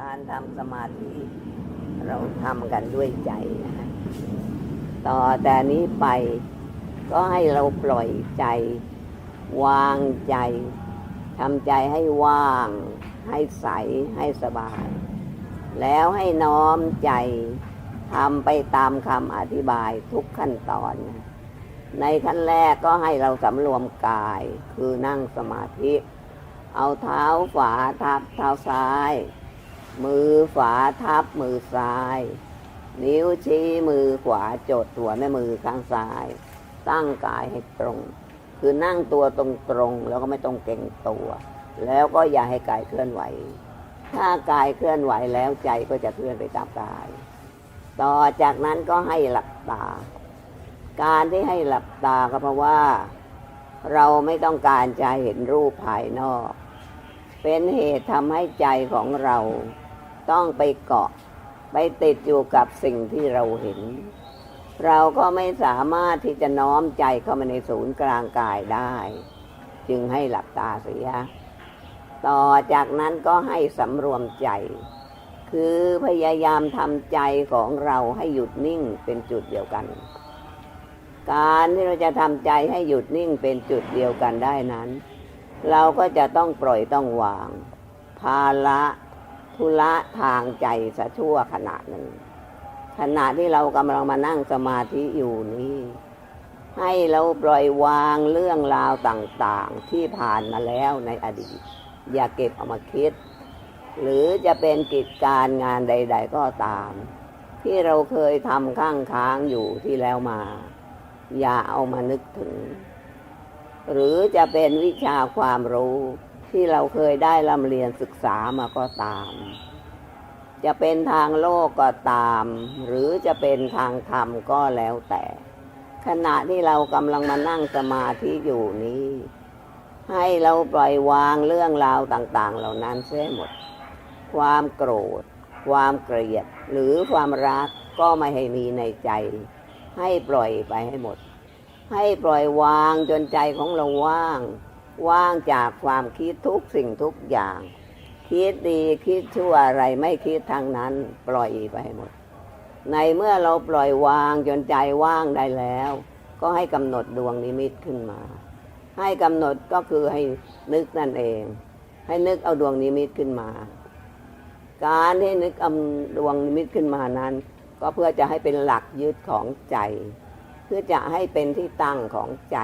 การทำสมาธิ เราทำกันด้วยใจนะฮะต่อแต่นี้ไปก็ให้เราปล่อยใจ วางใจทำใจให้ว่าง ให้ใสให้สบาย แล้วให้น้อมใจทำไปตามคำอธิบายทุกขั้นตอน ในขั้นแรกก็ให้เราสำรวมกายคือนั่งสมาธิ เอาเท้าฝาทับเท้าซ้าย มือฝาทับมือซ้าย นิ้วชี้มือขวาจดหัวแม่มือข้างซ้าย ตั้งกายให้ตรง คือนั่งตัวตรงๆแล้วก็ไม่ต้องเก่งตัว แล้วก็อย่าให้กายเคลื่อนไหว ถ้ากายเคลื่อนไหวแล้วใจก็จะเคลื่อนไปตามกาย ต่อจากนั้นก็ให้หลับตา การที่ให้หลับตาก็เพราะว่า เราไม่ต้องการจะเห็นรูปภายนอก เป็นเหตุทำให้ใจของเรา ต้องไปเกาะ ไปติดอยู่กับสิ่งที่เราเห็น เราก็ไม่สามารถที่จะน้อมใจเข้ามาในศูนย์กลางกายได้ จึงให้หลับตาเสีย ต่อจากนั้นก็ให้สำรวมใจ คือพยายามทำใจของเราให้หยุดนิ่งเป็นจุดเดียวกัน การที่เราจะทำใจให้หยุดนิ่งเป็นจุดเดียวกันได้นั้น เราก็จะต้องปล่อยต้องวาง ภาระธุระทางใจสะชั่วขณะหนึ่งขณะที่เรากำลังมานั่งสมาธิอยู่นี้ ให้เราปล่อยวางเรื่องราวต่างๆ ที่ผ่านมาแล้วในอดีต อย่าเก็บเอามาคิด หรือจะเป็นกิจการงานใด ๆ ก็ตาม ที่เราเคยทำข้างค้างอยู่ที่แล้วมา อย่าเอามานึกถึง หรือจะเป็นวิชาความรู้ที่เราเคยได้ร่ำเรียนศึกษามาก็ตาม จะเป็นทางโลกก็ตาม หรือจะเป็นทางธรรมก็แล้วแต่ ขณะที่เรากำลังมานั่งสมาธิอยู่นี้ ให้เราปล่อยวางเรื่องราวต่างๆ เหล่านั้นเสียหมด ความโกรธ ความเกลียด หรือความรักก็ไม่ให้มีในใจ ให้ปล่อยไปให้หมด ให้ปล่อยวางจนใจของเราว่าง ว่างจากความคิดทุกสิ่งทุกอย่าง คิดดีคิดชั่วอะไรไม่คิดทางนั้น ปล่อยไปให้หมด ในเมื่อเราปล่อยวางจนใจว่างได้แล้ว ก็ให้กำหนดดวงนิมิตขึ้นมา ให้กำหนดก็คือให้นึกนั่นเอง ให้นึกเอาดวงนิมิตขึ้นมา การที่นึกเอาดวงนิมิตขึ้นมานั้น ก็เพื่อจะให้เป็นหลักยึดของใจ พื่อจะให้เป็นที่ตั้งของใจ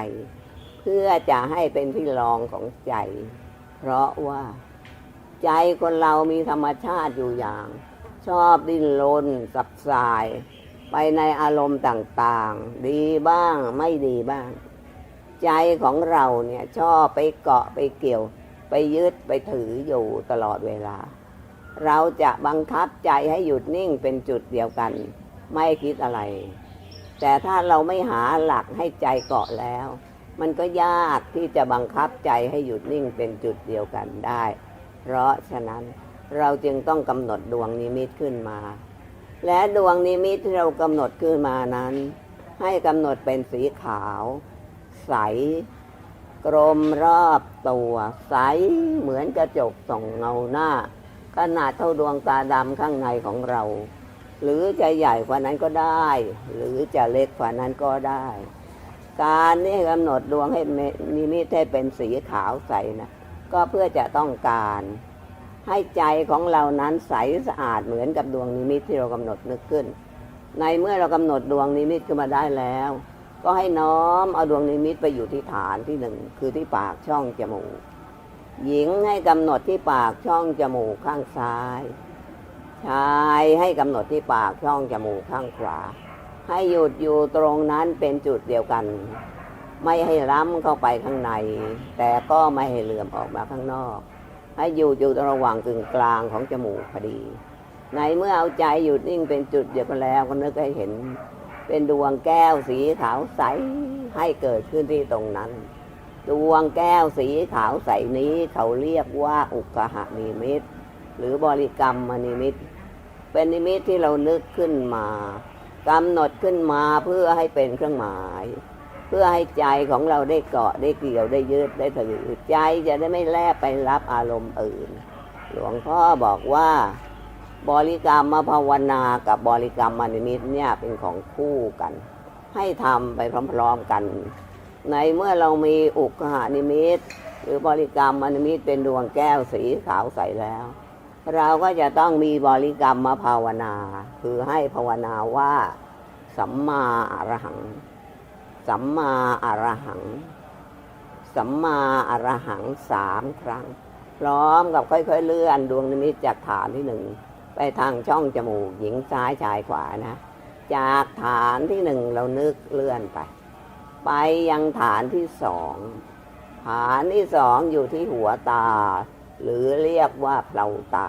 เพื่อจะให้เป็นที่รองของใจ เพราะว่า ใจคนเรามีธรรมชาติอยู่อย่าง ชอบดิ้นรนสับสาย ไปในอารมณ์ต่างๆ ดีบ้างไม่ดีบ้าง ใจของเราเนี่ยชอบไปเกาะไปเกี่ยว ไปยึดไปถืออยู่ตลอดเวลา เราจะบังคับใจให้หยุดนิ่งเป็นจุดเดียวกัน ไม่คิดอะไร แต่ถ้าเราไม่หาหลักให้ใจเกาะแล้ว มันก็ยากที่จะบังคับใจให้หยุดนิ่งเป็นจุดเดียวกันได้ เพราะฉะนั้นเราจึงต้องกำหนดดวงนิมิตขึ้นมา และดวงนิมิตที่เรากำหนดขึ้นมานั้น ให้กำหนดเป็นสีขาว ใส กลมรอบตัว ใสเหมือนกระจกส่องเงาหน้า ขนาดเท่าดวงตาดำข้างในของเรา หรือจะใหญ่กว่านั้นก็ได้ หรือจะเล็กกว่านั้นก็ได้ การนี่กำหนดดวงให้นิมิตให้เป็นสีขาวใสนะก็เพื่อจะต้องการให้ใจของเรานั้นใสสะอาดเหมือนกับดวงนิมิตที่เรากำหนดนึกขึ้น ในเมื่อเรากำหนดดวงนิมิตขึ้นมาได้แล้ว ก็ให้น้อมเอาดวงนิมิตไปอยู่ที่ฐานที่หนึ่งคือที่ปากช่องจมูก หญิงให้กำหนดที่ปากช่องจมูกข้างซ้าย ชายให้กำหนดที่ปากช่องจมูกข้างขวา ให้หยุดอยู่ตรงนั้นเป็นจุดเดียวกัน ไม่ให้ล้ำเข้าไปข้างใน แต่ก็ไม่ให้เหลื่อมออกมาข้างนอก ให้อยู่อยู่ระหว่างกึ่งกลางของจมูกพอดี ในเมื่อเอาใจหยุดนิ่งเป็นจุดเดียวกันแล้วก็นึกให้เห็น เป็นดวงแก้วสีขาวใสให้เกิดขึ้นที่ตรงนั้นดวงแก้วสีขาวใสนี้เขาเรียกว่าอุกหานิมิต หรือบริกรรมนิมิต เป็นนิมิตที่เรานึกขึ้นมากำหนดขึ้นมาเพื่อให้เป็นเครื่องหมาย เพื่อให้ใจของเราได้เกาะได้เกี่ยวได้ยึดได้ถือใจจะได้ไม่แลบไปรับอารมณ์อื่น หลวงพ่อบอกว่า บริกรรมมาภาวนากับบริกรรมมานิมิตเนี่ยเป็นของคู่กัน ให้ทำไปพร้อมๆกัน ในเมื่อเรามีอุกหานิมิต หรือบริกรรมมานิมิตเป็นดวงแก้วสีขาวใสแล้ว เราก็จะต้องมีบริกรรมมาภาวนา คือให้ภาวนาว่า สัมมาอรหัง สัมมาอรหัง สัมมาอรหังสามครั้ง พร้อมกับค่อย ๆ เลื่อนดวงนิมิตจากฐานที่หนึ่งไปทางช่องจมูกหญิงซ้ายชายขวานะ จากฐานที่หนึ่งเรานึกเลื่อนไป ไปยังฐานที่สองฐานที่สองอยู่ที่หัวตา หรือเรียกว่าเพลาตา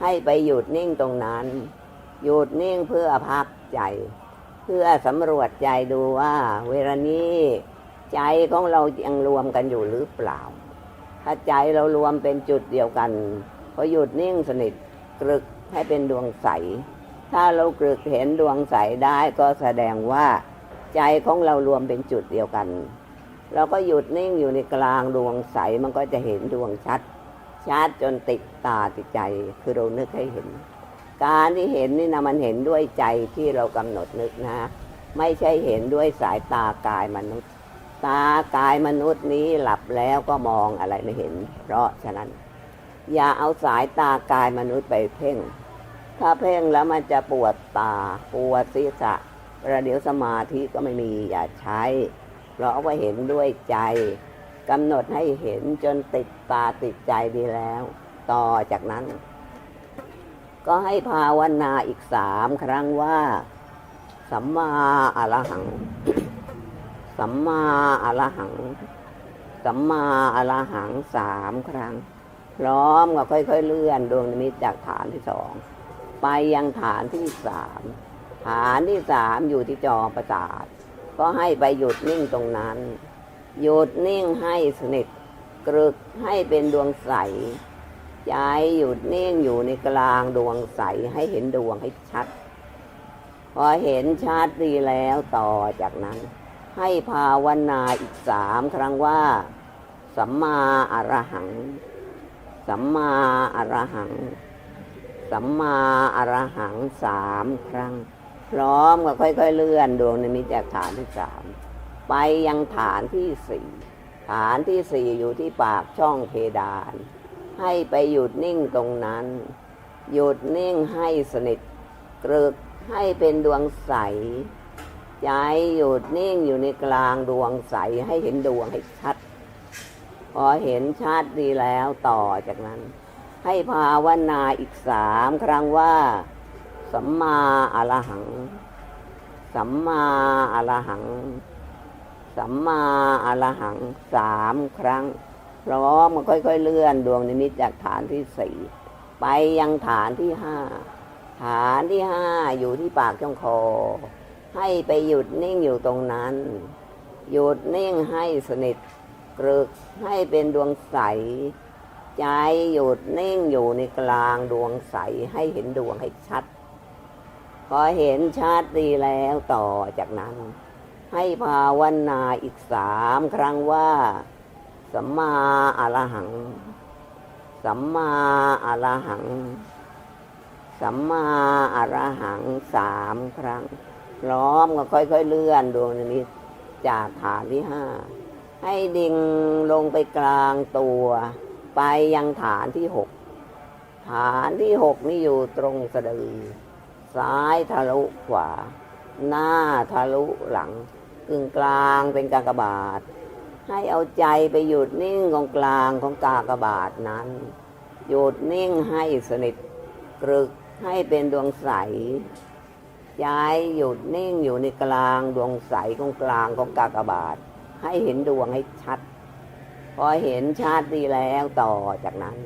ให้ไปหยุดนิ่งตรงนั้น หยุดนิ่งเพื่อพักใจ เพื่อสำรวจใจดูว่า เวลานี้ใจของเรายังรวมกันอยู่หรือเปล่า ถ้าใจเรารวมเป็นจุดเดียวกันพอหยุดนิ่งสนิทกรึกให้เป็นดวงใส ถ้าเรากรึกเห็นดวงใสได้ก็แสดงว่า ใจของเรารวมเป็นจุดเดียวกัน เราก็หยุดนิ่งอยู่ในกลางดวงใสมันก็จะเห็นดวงชัด ชัดจนติดตาติดใจคือเรานึกให้เห็น การที่เห็นนี่นะมันเห็นด้วยใจที่เรากำหนดนึกนะ ไม่ใช่เห็นด้วยสายตากายมนุษย์ ตากายมนุษย์นี้หลับแล้วก็มองอะไรไม่เห็น เพราะฉะนั้น อย่าเอาสายตากายมนุษย์ไปเพ่ง ถ้าเพ่งแล้วมันจะปวดตาปวดศีรษะประเดี๋ยวสมาธิก็ไม่มีอย่าใช้ เพราะว่าเห็นด้วยใจ กำหนดให้เห็นจนติดตาติดใจดีแล้ว ต่อจากนั้น ก็ให้ภาวนาอีกสามครั้งว่าสัมมาอรหัง สัมมาอรหัง สัมมาอรหังสามครั้ง พร้อมกับค่อย ๆ เลื่อนดวงนิมิตจากฐานที่สอง ไปยังฐานที่สาม ฐานที่สามอยู่ที่จอประสาท ก็ให้ไปหยุดนิ่งตรงนั้น หยุดนิ่งให้สนิทกรึกให้เป็นดวงใส ใจหยุดนิ่งอยู่ในกลางดวงใสให้เห็นดวงให้ชัด พอเห็นชัดดีแล้วต่อจากนั้น ให้ภาวนาอีกสามครั้งว่า สัมมาอรหัง สัมมาอรหัง สัมมาอรหังสามครั้ง พร้อมกับค่อย ๆ เลื่อนดวงในมิตจาฐานที่สาม ไปยังฐานที่สี่ฐานที่สี่อยู่ที่ปากช่องเพดาน ให้ไปหยุดนิ่งตรงนั้น หยุดนิ่งให้สนิทกรึกให้เป็นดวงใสใจหยุดนิ่งอยู่ในกลางดวงใสให้เห็นดวงให้ชัด พอเห็นชัดดีแล้วต่อจากนั้น ให้ภาวนาอีกสามครั้งว่า สัมมาอรหัง สัมมาอรหัง สัมมาอรหังสามครั้งพร้อมมันค่อยๆเลื่อนดวงนิมิตจากฐานที่สี่ไปยังฐานที่ห้าฐานที่ห้าอยู่ที่ปากช่องคอ ให้ไปหยุดนิ่งอยู่ตรงนั้น หยุดนิ่งให้สนิทกรึกให้เป็นดวงใส ใจหยุดนิ่งอยู่ในกลางดวงใสให้เห็นดวงให้ชัด พอเห็นชัดดีแล้วต่อจากนั้น ให้ภาวนาอีกสามครั้งว่า สัมมาอรหัง สัมมาอรหัง สัมมาอรหังสามครั้ง พร้อมก็ค่อยๆเลื่อนดวงนิมิตจากฐานที่ห้าให้ดิ่งลงไปกลางตัว ไปยังฐานที่หกฐานที่หกนี่อยู่ตรงสะดือ ซ้ายทะลุขวา หน้าทะลุหลัง กึ่งกลางเป็นกากบาท ให้เอาใจไปหยุดนิ่งของกลางของกากบาทนั้น หยุดนิ่งให้สนิทกรึกให้เป็นดวงใสใจหยุดนิ่งอยู่ในกลางดวงใสของกลางของกากบาท ให้เห็นดวงให้ชัด พอเห็นชัดดีแล้วต่อจากนั้น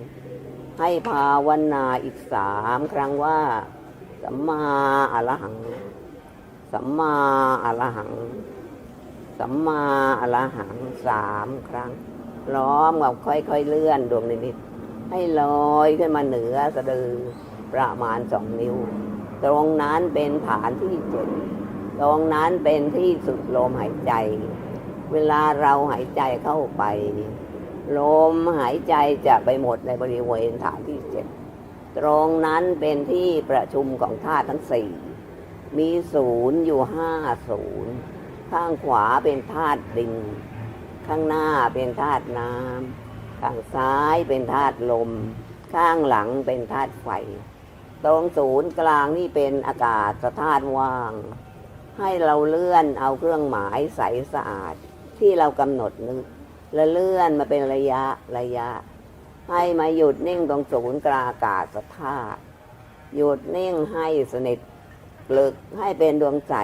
ให้ภาวนาอีกสามครั้งว่า สัมมาอรหัง สัมมาอรหัง สัมมาอรหังสามครั้ง ล้อมกับค่อยๆเลื่อนดวงนิมิตให้ลอยขึ้นมาเหนือสะดือประมาณสองนิ้ว ตรงนั้นเป็นฐานที่เจ็ดตรงนั้นเป็นที่สุดลมหายใจ เวลาเราหายใจเข้าไปลมหายใจจะไปหมดในบริเวณฐานที่เจ็ดตรงนั้นเป็นที่ประชุมของธาตุทั้งสี่ มีศูนย์อยู่ห้าศูนย์ ข้างขวาเป็นธาตุดิน ข้างหน้าเป็นธาตุน้ำข้างซ้ายเป็นธาตุลม ข้างหลังเป็นธาตุไฟ ตรงศูนย์กลางนี่เป็นอากาศธาตุว่าง ให้เราเลื่อนเอาเครื่องหมายใสสะอาดที่เรากำหนดนึกและเลื่อนมาเป็นระยะระยะ ให้มาหยุดนิ่งตรงศูนย์กลางอากาศธาตุหยุดนิ่งให้สนิทกลึกให้เป็นดวงใส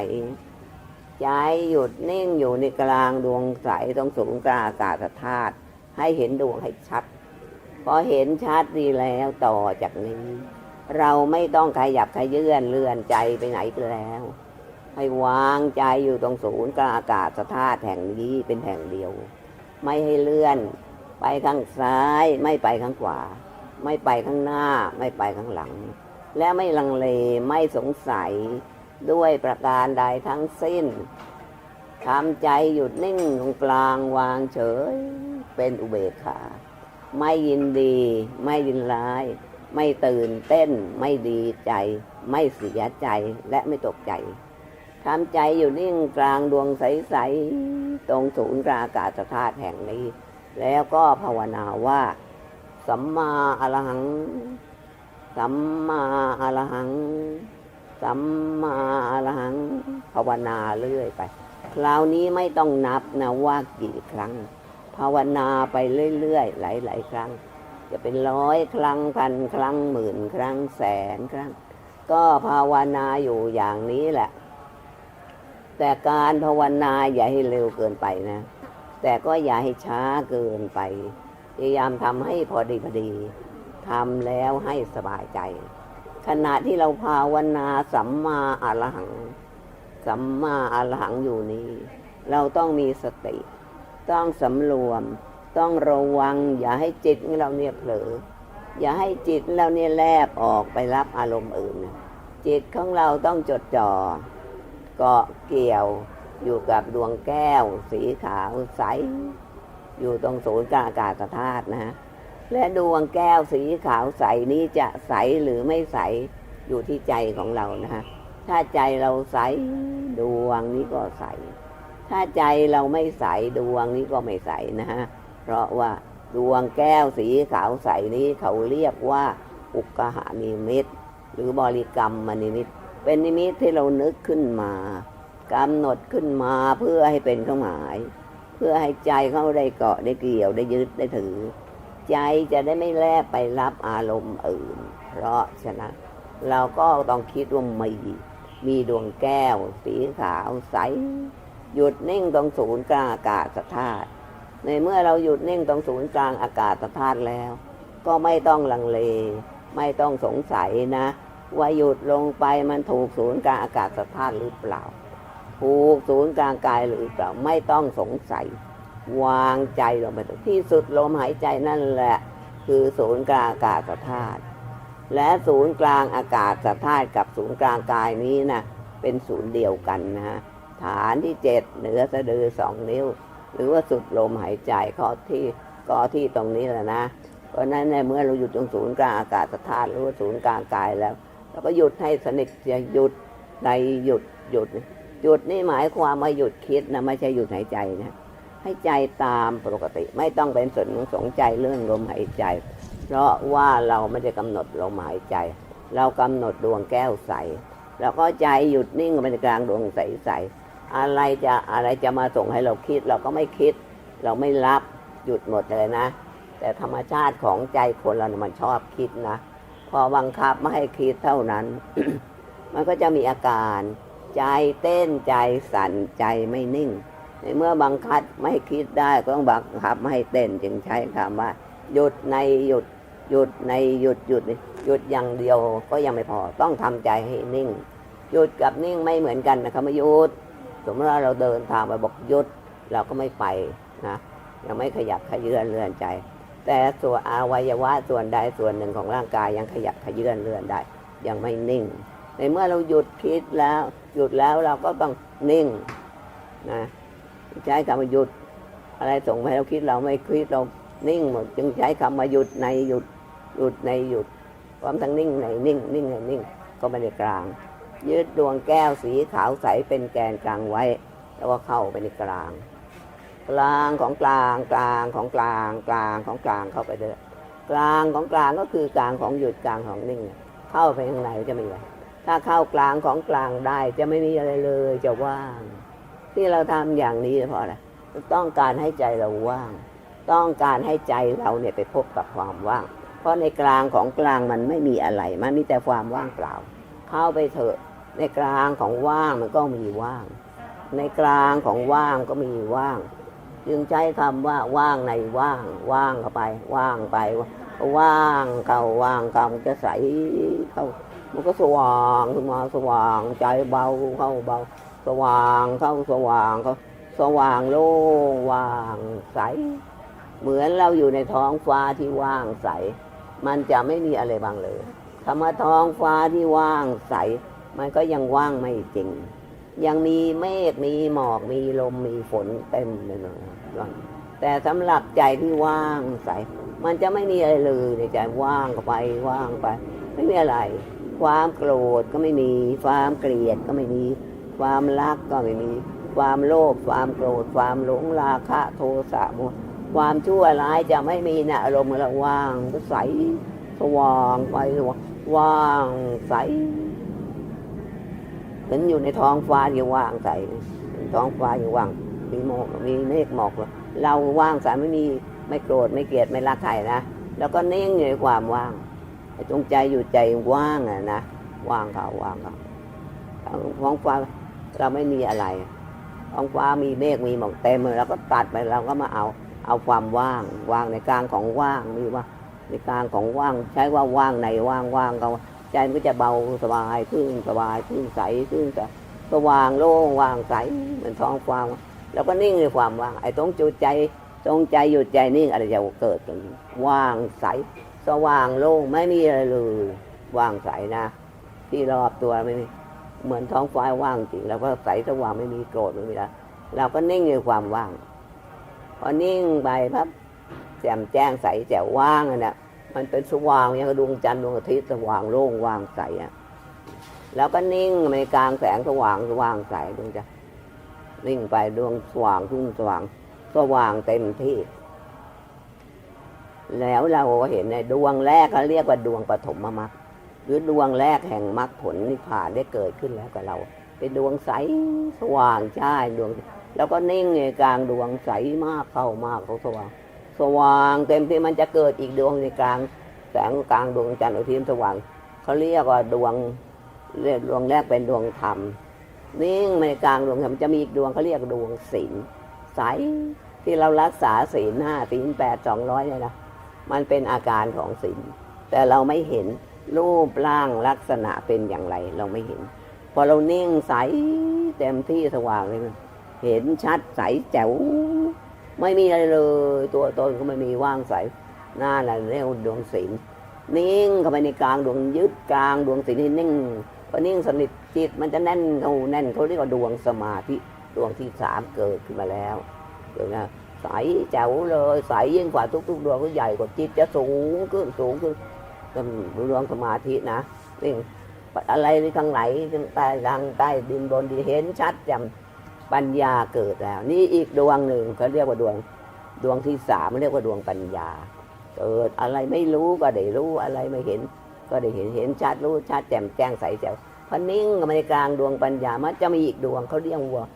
ใจหยุดนิ่งอยู่ในกลางดวงใสตรงศูนย์กลางอากาศธาตุให้เห็นดวงให้ชัด พอเห็นชัดดีแล้วต่อจากนี้ เราไม่ต้องขยับขยื่นเลื่อนใจไปไหนไปแล้ว ให้วางใจอยู่ตรงศูนย์กลางอากาศธาตุแห่งนี้เป็นแห่งเดียว ไม่ให้เลื่อน ไปข้างซ้ายไม่ไปข้างขวา ไม่ไปข้างหน้าไม่ไปข้างหลัง และไม่ลังเลไม่สงสัย ด้วยประการใดทั้งสิ้นทำใจหยุดนิ่งตรงกลางวางเฉย เป็นอุเบกขา ไม่ยินดี ไม่ยินร้าย ไม่ตื่นเต้น ไม่ดีใจ ไม่เสียใจและไม่ตกใจทำใจอยู่นิ่งกลางดวงใส ๆ ตรงศูนย์กลางอากาศธาตุแห่งนี้ แล้วก็ภาวนาว่า สัมมาอรหัง สัมมาอรหัง สัมมาอรหังภาวนาเรื่อยไป คราวนี้ไม่ต้องนับนะว่ากี่ครั้ง ภาวนาไปเรื่อยๆ หลายๆครั้ง จะเป็นร้อยครั้งพันครั้งหมื่นครั้งแสนครั้ง ก็ภาวนาอยู่อย่างนี้แหละ แต่การภาวนาอย่าให้เร็วเกินไปนะ แต่ก็อย่าให้ช้าเกินไป พยายามทำให้พอดีพอดีทำแล้วให้สบายใจ ขณะที่เราภาวนาสัมมาอรหัง สัมมาอรหังอยู่นี้ เราต้องมีสติ ต้องสำรวม ต้องระวัง อย่าให้จิตของเราเนี่ยเผลอ อย่าให้จิตเราเนี่ยแลบออกไปรับอารมณ์อื่น จิตของเราต้องจดจ่อเกาะเกี่ยวอยู่กับดวงแก้ว สีขาวใส อยู่ตรงศูนย์กลางอากาศธาตุนะฮะ และดวงแก้วสีขาวใสนี้จะใสหรือไม่ใสอยู่ที่ใจของเรานะฮะถ้าใจเราใสดวงนี้ก็ใส ถ้าใจเราไม่ใสดวงนี้ก็ไม่ใสนะฮะเพราะว่าดวงแก้วสีขาวใสนี้เขาเรียกว่าอุกหานิมิต หรือบริกรรมมนิมิต เป็นนิมิตที่เรานึกขึ้นมากำหนดขึ้นมาเพื่อให้เป็นเครื่องหมาย เพื่อให้ใจเขาได้เกาะได้เกี่ยวได้ยึดได้ถือ ใจจะได้ไม่แลบไปรับอารมณ์อื่น เพราะฉะนั้นเราก็ต้องคิดว่ามีมีดวงแก้ว สีขาวใส หยุดนิ่งตรงศูนย์กลางอากาศธาตุในเมื่อเราหยุดนิ่งตรงศูนย์กลางอากาศธาตุแล้ว ก็ไม่ต้องลังเล ไม่ต้องสงสัยนะ ว่าหยุดลงไปมันถูกศูนย์กลางอากาศธาตุหรือเปล่าถูกศูนย์กลางกายหรือเปล่าไม่ต้องสงสัย วางใจลงไปที่สุดลมหายใจนั่นแหละ คือศูนย์กลางอากาศธาตุและศูนย์กลางอากาศธาตุกับศูนย์กลางกายนี้นะเป็นศูนย์เดียวกันนะฮะฐานที่เจ็ดเหนือสะดือสองนิ้ว หรือว่าสุดลมหายใจข้อที่ก็ที่ตรงนี้แหละนะ เพราะนั้นในเมื่อเราหยุดตรงศูนย์กลางอากาศธาตุหรือว่าศูนย์กลางกายแล้วเราก็หยุดให้สนิทจะหยุดในหยุดหยุดหยุดนี่หมายความว่าหยุดคิดนะไม่ใช่หยุดหายใจนะ ให้ใจตามปกติ ไม่ต้องเป็นสนสนใจเรื่องลมหายใจ เพราะว่าเราไม่ได้กำหนดลมหายใจ เรากำหนดดวงแก้วใส แล้วก็ใจหยุดนิ่งไปในกลางดวงใสๆอะไรจะอะไรจะมาส่งให้เราคิด เราก็ไม่คิด เราไม่รับหยุดหมดเลยนะ แต่ธรรมชาติของใจคนเราเนี่ยมันชอบคิดนะพอบังคับไม่ให้คิดเท่านั้น มันก็จะมีอาการ ใจเต้นใจสั่นใจไม่นิ่ง ในเมื่อบังคับไม่คิดได้ก็ต้องบังคับไม่ให้เต้นจึงใช้คำว่า หยุดในหยุดหยุดในหยุดหยุดหยุดอย่างเดียวก็ยังไม่พอต้องทำใจให้นิ่ง หยุดกับนิ่งไม่เหมือนกันนะครับไม่หยุดสมมติว่าเราเดินทางไปบอกหยุดเราก็ไม่ไปนะยังไม่ขยับขยื่นเลื่อนใจ แต่ส่วนอวัยวะส่วนใดส่วนหนึ่งของร่างกายยังขยับขยื่นเลื่อนได้ ยังไม่นิ่ง ในเมื่อเราหยุดคิดแล้ว หยุดแล้วเราก็ต้องนิ่งนะ ใช้คำว่าหยุด อะไรส่งมาให้เราคิดเราไม่คิดเรานิ่งหมดจึงใช้คำว่าหยุดในหยุดหยุดในหยุดพร้อมทั้งนิ่งในนิ่งนิ่งในนิ่งก็ไม่ได้กลางยึดดวงแก้วสีขาวใสเป็นแกนกลางไว้ แล้วก็เข้าไปในกลาง กลางของกลางกลางของกลางกลางของกลางเข้าไปเด้อกลางของกลางก็คือกลางของหยุดกลางของนิ่ง เข้าไปข้างในจะมีอะไรถ้าเข้ากลางของกลางได้จะไม่มีอะไรเลยจะว่าง ที่เราทำอย่างนี้เพราะอะไรต้องการให้ใจเราว่าง ต้องการให้ใจเราเนี่ยไปพบกับความว่าง เพราะในกลางของกลางมันไม่มีอะไร มันมีแต่ความว่างเปล่า เข้าไปเถอะในกลางของว่างมันก็มีว่าง ในกลางของว่างก็มีว่าง จึงใช้คำว่าว่างในว่าง ว่างเข้าไป ว่างไป ว่างเข้าว่างเข้ามันจะใสเข้า มันก็สว่างขึ้นมาสว่างใจเบาเข้าเบา สว่างเข้าสว่างเขาสว่างโล่งว่างใส เหมือนเราอยู่ในท้องฟ้าที่ว่างใส มันจะไม่มีอะไรบางเลยคำว่าท้องฟ้าที่ว่างใส มันก็ยังว่างไม่จริง ยังมีเมฆมีหมอกมีลมมีฝนเต็มเลยนะแต่สำหรับใจที่ว่างใส มันจะไม่มีอะไรเลยในใจว่างไปว่างไป ไม่มีอะไร ความโกรธก็ไม่มีความเกลียดก็ไม่มี ความรักก็ไม่มี ความโลภความโกรธความหลงราคะโทสะโมหะความชั่วร้ายจะไม่มีนะอารมณ์ราว่างก็ใสสว่างไปว่างว่างใสเหมือนอยู่ในท้องฟ้าที่ว่างใสท้องฟ้าที่ว่างมีหมอกมีเมฆหมอกเราว่างใสไม่มีไม่โกรธไม่เกลียดไม่รักใครนะแล้วก็เน่งอยู่ในความว่างจงใจอยู่ใจว่างอะนะว่างเขาว่างเขาท้องฟ้า เราไม่มีอะไรท้องฟ้ามีเมฆมีหมอกเต็มเลยเราก็ตัดไปเราก็มาเอาเอาความว่างว่างในกลางของว่างมีว่าในกลางของว่าง ใช้ว่าว่างในว่างว่างก็ใจมันก็จะเบาสบายขึ้นสบายขึ้นใสขึ้นสว่างโล่งว่างใสเหมือนท้องฟ้าแล้วก็นิ่งในความว่าง ไอ้ตรงจุดใจตรงใจหยุดใจนิ่งอะไรจะเกิดตรงนี้ว่างใสสว่างโล่งไม่มีอะไรเลยว่างใสนะ ที่รอบตัวไม่มี เหมือนท้องฟ้าว่างจริง แล้วก็ใสสว่างไม่มีโกรธไม่มีอะไรเราก็นิ่งในความว่าง พอนิ่งไปพับแจ่มแจ้งใสแจ๋วว่างอะนะมันเป็นสว่างอย่างดวงจันทร์ดวงอาทิตย์สว่างโล่งว่างใสอะแล้วก็นิ่งในกลางแสงสว่างสว่างใสดวงจันทร์นิ่งไปดวงสว่างทุ่งสว่างสว่างเต็มที่ แล้วเราก็เห็นในดวงแรกเขาเรียกว่าดวงปฐมมรรค หรือดวงแรกแห่งมรรคผลนิพพานได้เกิดขึ้นแล้วกับเรา เป็นดวงใสสว่างใช่ดวง แล้วก็นิ่งในกลางดวงใสมากเข้ามากเขาสว่าง สว่างเต็มที่มันจะเกิดอีกดวงในกลาง แสงกลางดวงจันทร์อุทิศสว่างเขาเรียกว่าดวงเรียกดวงแรกเป็นดวงธรรมนิ่งในกลางดวงธรรมจะมีอีกดวงเขาเรียกดวงศีลใสที่เรารักษาศีลห้าศีลแปดสองร้อยเนี่ยนะมันเป็นอาการของศีลแต่เราไม่เห็น รูปร่างลักษณะเป็นอย่างไรเราไม่เห็น พอเรานิ่งใสเต็มที่สว่างเลยเห็นชัดใสแจ๋ว ไม่มีอะไรเลย ตัวตนก็ไม่มีว่างใสหน้าแหละเรียกว่าดวงศีลนิ่งเข้าไปในกลางดวงยึดกลางดวงศีลให้นิ่งพอนิ่งสนิทจิตมันจะแน่นเขาแน่นเขาเรียกว่าดวงสมาธิดวงที่สามเกิดขึ้นมาแล้วเกิดนะใสแจ๋วเลยใสยิ่งกว่าทุกๆ ดวงก็ใหญ่กว่าจิตจะสูงขึ้นสูงขึ้น เป็นดวงสมาธินะนี่อะไรที่ข้างไหนข้งใต้ทางใต้ดินบนดีเห็นชัดจำปัญญาเกิดแล้ว นี่อีกดวงหนึ่งเขาเรียกว่าดวงดวงที่สามเรียกว่าดวงปัญญา เกิดอะไรไม่รู้ก็ได้รู้อะไรไม่เห็น ก็ได้เห็นเห็นชัดรู้ชัดแจ่มแจ้งใสแจ๋วพอนิ่งมาในกลางดวงปัญญามันจะมีอีกดวงเขาเรียกว่า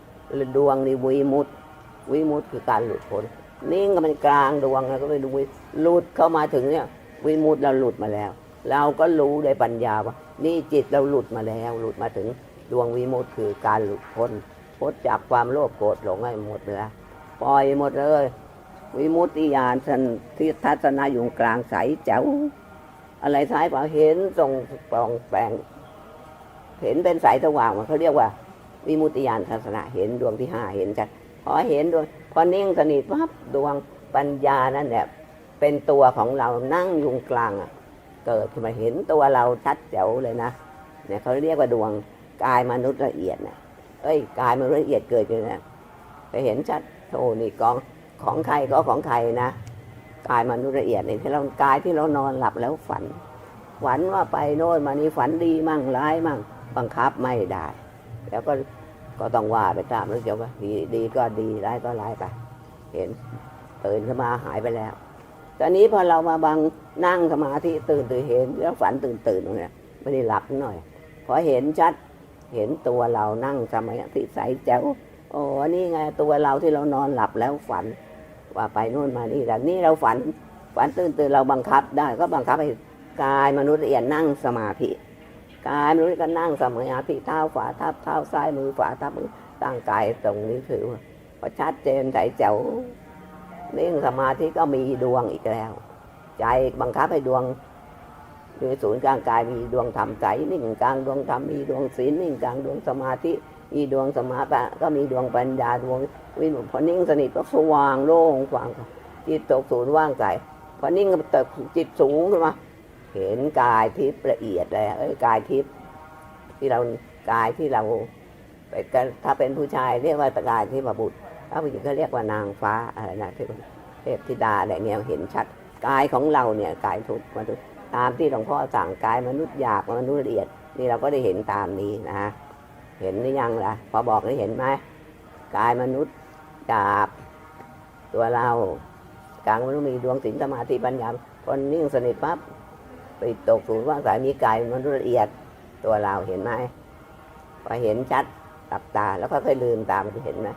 ดวงในวิมุตวิมุตคือการหลุดพ้นนิ่งมาในกลางดวงแล้วก็ไปดูหลุดเข้ามาถึงเนี่ย วิมุตติเราหลุดมาแล้ว เราก็รู้ได้ปัญญาว่า นี่จิตเราหลุดมาแล้ว หลุดมาถึงดวงวิมุตติคือการหลุดพ้นพ้นจากความโลภโกรธหลงให้หมดเลยปล่อยหมดเลย วิมุตติญาณทันที่ทัศนาอยู่กลางใสแจ๋วอะไรท้ายเปล่าเห็นทรงปองแปลงเห็นเป็นสายสว่างมันเขาเรียกว่า วิมุตติญาณทัศนะเห็นดวงที่ห้าเห็นชัดพอเห็นดวงพอนิ่งสนิทปั๊บดวงปัญญานั่นเนี่ย เป็นตัวของเรานั่งอยุงกลางอะเกิดขึ้นมาเห็นตัวเราชัดแจ๋วเลยนะเนี่ยเขาเรียกว่าดวงกายมนุษย์ละเอียดเนี่ยเอ้ยกายมันละเอียดเกิดขึ้นนะไปเห็นชัดโอ้นี่กองของใครก็ของใครนะกายมนุษย์ละเอียดนี่ที่เรากายที่เรานอนหลับแล้วฝัน ฝันว่าไปโน่นมานี่ฝันดีมั่งร้ายมั่งบังคับไม่ได้ แล้วก็ก็ต้องว่าไปตามรู้จักว่าดีดีก็ดีร้ายก็ร้ายไป เห็นตื่นขึ้นมาหายไปแล้ว ตอนนี้พอเรามาบังนั่งสมาธิตื่นตื่นเห็นแล้วฝันตื่นตื่นตรงเนี้ยไม่ได้หลับหน่อยพอเห็นชัดเห็นตัวเรานั่งสมาธิใสแจ๋วโอ้นี่ไงตัวเราที่เรานอนหลับแล้วฝัน ว่าไปโน่นมานี่แต่นี่เราฝันฝันตื่นตื่นเราบังคับได้ก็บังคับให้กายมนุษย์ละเอียดนั่งสมาธิกายมนุษย์ก็นั่งสมาธิเท้าขวาทับเท้าซ้ายมือขวาทับมือตั้งกายตรงนี้คือว่าพอชัดเจนใสแจ๋ว นิ่งสมาธิก็มีดวงอีกแล้ว ใจบังคับให้ดวงคือศูนย์กลางกายมีดวงธรรมใจนิ่งกลางดวงธรรมมีดวงศีลนิ่งกลางดวงสมาธิมีดวงสมาธิก็มีดวงปัญญาดวงวิมุติพอนิ่งสนิทก็สว่างโล่งกว้างจิตตกศูนย์ว่างไกลพอนิ่งก็ติบจิตสูงขึ้นมาเห็นกายทิพย์ละเอียดเลยเอ้ยกายทิพย์ที่เรากายที่เราไปถ้าเป็นผู้ชายเรียกว่ากายที่มาบุตร ถ้าผู้หญิงก็เรียกว่านางฟ้าอะไรนะเทพธิดาอะไรเนี่ยเห็นชัดกายของเราเนี่ยกายถูกมาดูตามที่หลวงพ่อสั่งกายมนุษย์หยาบมนุษย์ละเอียด นี่เราก็ได้เห็นตามนี้นะเห็นหรือยังล่ะ พอบอกได้เห็นไหมกายมนุษย์หยาบตัวเรากลางมนุษย์มีดวงสินสมาธิปัญญาคนนิ่งสนิทปั๊บไปตกศูนย์ว่างสายมีกายมนุษย์ละเอียดตัวเราเห็นไหมพอเห็นชัดหลับตาแล้วก็ค่อยลืมตามันจะเห็นไหม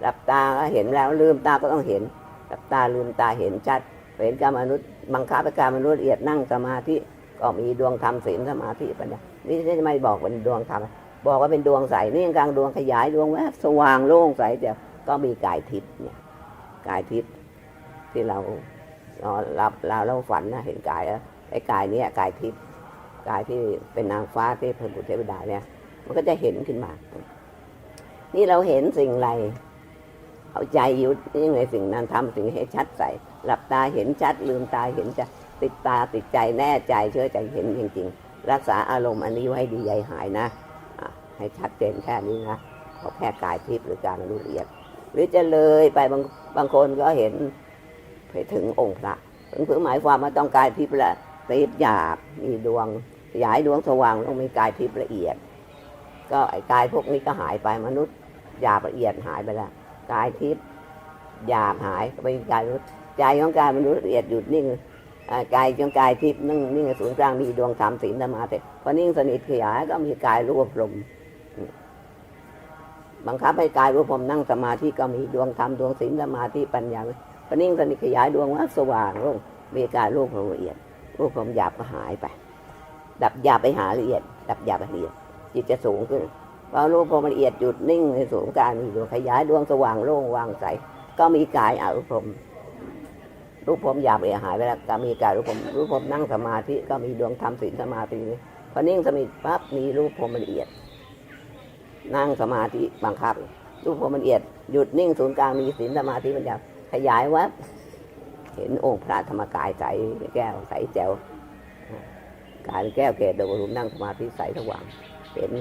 หลับตาก็เห็นแล้วลืมตาก็ต้องเห็นหลับตาลืมตาเห็นชัดเป็นการมนุษย์บังคับให้การมนุษย์ละเอียดนั่งสมาธิก็มีดวงธรรมศีลสมาธิปัญญานี่ไม่บอกเป็นดวงธรรมบอกว่าเป็นดวงใสนี่กลางดวงขยายดวงแวบสว่างโล่งใสเดียวก็มีกายทิพย์เนี่ยกายทิพย์ที่เรานอนหลับเราเราฝันนะเห็นกายแล้วไอ้กายเนี้ยกายทิพย์กายที่เป็นนางฟ้าที่พระบุตรเทวดาเนี่ย มันก็จะเห็นขึ้นมา นี่เราเห็นสิ่งไร เอาใจอยู่ยังไงสิ่งนั้นทำสิ่งให้ชัดใสหลับตาเห็นชัดลืมตาเห็นจะติดตาติดใจแน่ใจเชื่อใจเห็นจริง ๆ รักษาอารมณ์อันนี้ไว้ดีใหญ่หายนะให้ชัดเจนแค่นี้นะเอาแค่กายทิพย์หรือการมนุษย์ละเอียด หรือจะเลยไปบางบางคนก็เห็นไปถึงองค์พระถึงคือหมายความว่าต้องกายทิพย์ละทิพย์หยาบมีดวงขยายดวงสว่างต้องมีกายทิพย์ละเอียด ก็ไอ้กายพวกนี้ก็หายไปมนุษย์หยาบละเอียดหายไปแล้ว กายทิพย์หยาบหายไปกายมนุษย์ใจของกายมันุษย์ละเอียดหยุดนิ่งกายของกายทิพย์นิ่งนิ่งศูนย์กลางมีดวงธรรมศีลธรรมาแต่พอนิ่งสนิทขยายก็มีกายรวบรมบังคับให้กายรวบรมนั่งสมาธิก็มีดวงธรรมดวงศีลสมาธิปัญญาพอนิ่งสนิทขยายดวงว่าสว่างลงมีกายรวบรมละเอียดรวบรมหยาบก็หายไป ดับหยาบไปหาละเอียด ดับหยาบไปละเอียดจิตจะสูงขึ้น พอรู้พอมันละเอียดหยุดนิ่งในสูงกลางมีดวงขยายดวงสว่างโล่งวางใสก็มีกายอรูปพรมรูปพรมหยาบเอียหายไปแล้วก็มีกายรูปพรมรูปพรมนั่งสมาธิก็มีดวงธรรมศีลสมาธิพอนิ่งสมิปั๊บมีรูปพรมละเอียด นั่งสมาธิบังคับ รูปพรมละเอียดหยุดนิ่งศูนย์กลางมีศีลสมาธิปัญญาขยายวับเห็นองค์พระธรรมกายใสแก้วใสแจ๋วการแก้วเกศโดยรวมนั่งสมาธิใสสว่างเห็น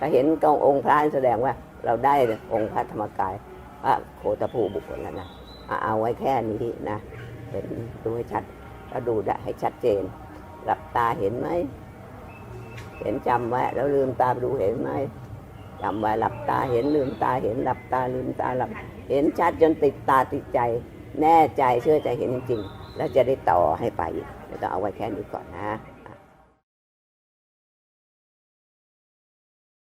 ถ้าเห็นกององค์พระแสดงว่าเราได้องค์พระธรรมกายพระโคตภูบุคคลแล้วนะเอาไว้แค่นี้นะเห็นดูให้ชัดก็ดูได้ให้ชัดเจน หลับตาเห็นไหม เห็นจำไว้แล้วลืมตาดูเห็นไหมจำไว้หลับตาเห็นลืมตาเห็นหลับตาลืมตาหลับ เห็นชัดจนติดตาติดใจ แน่ใจเชื่อใจเห็นจริงๆแล้วจะได้ต่อให้ไปแล้วก็เอาไว้แค่นี้ก่อนนะ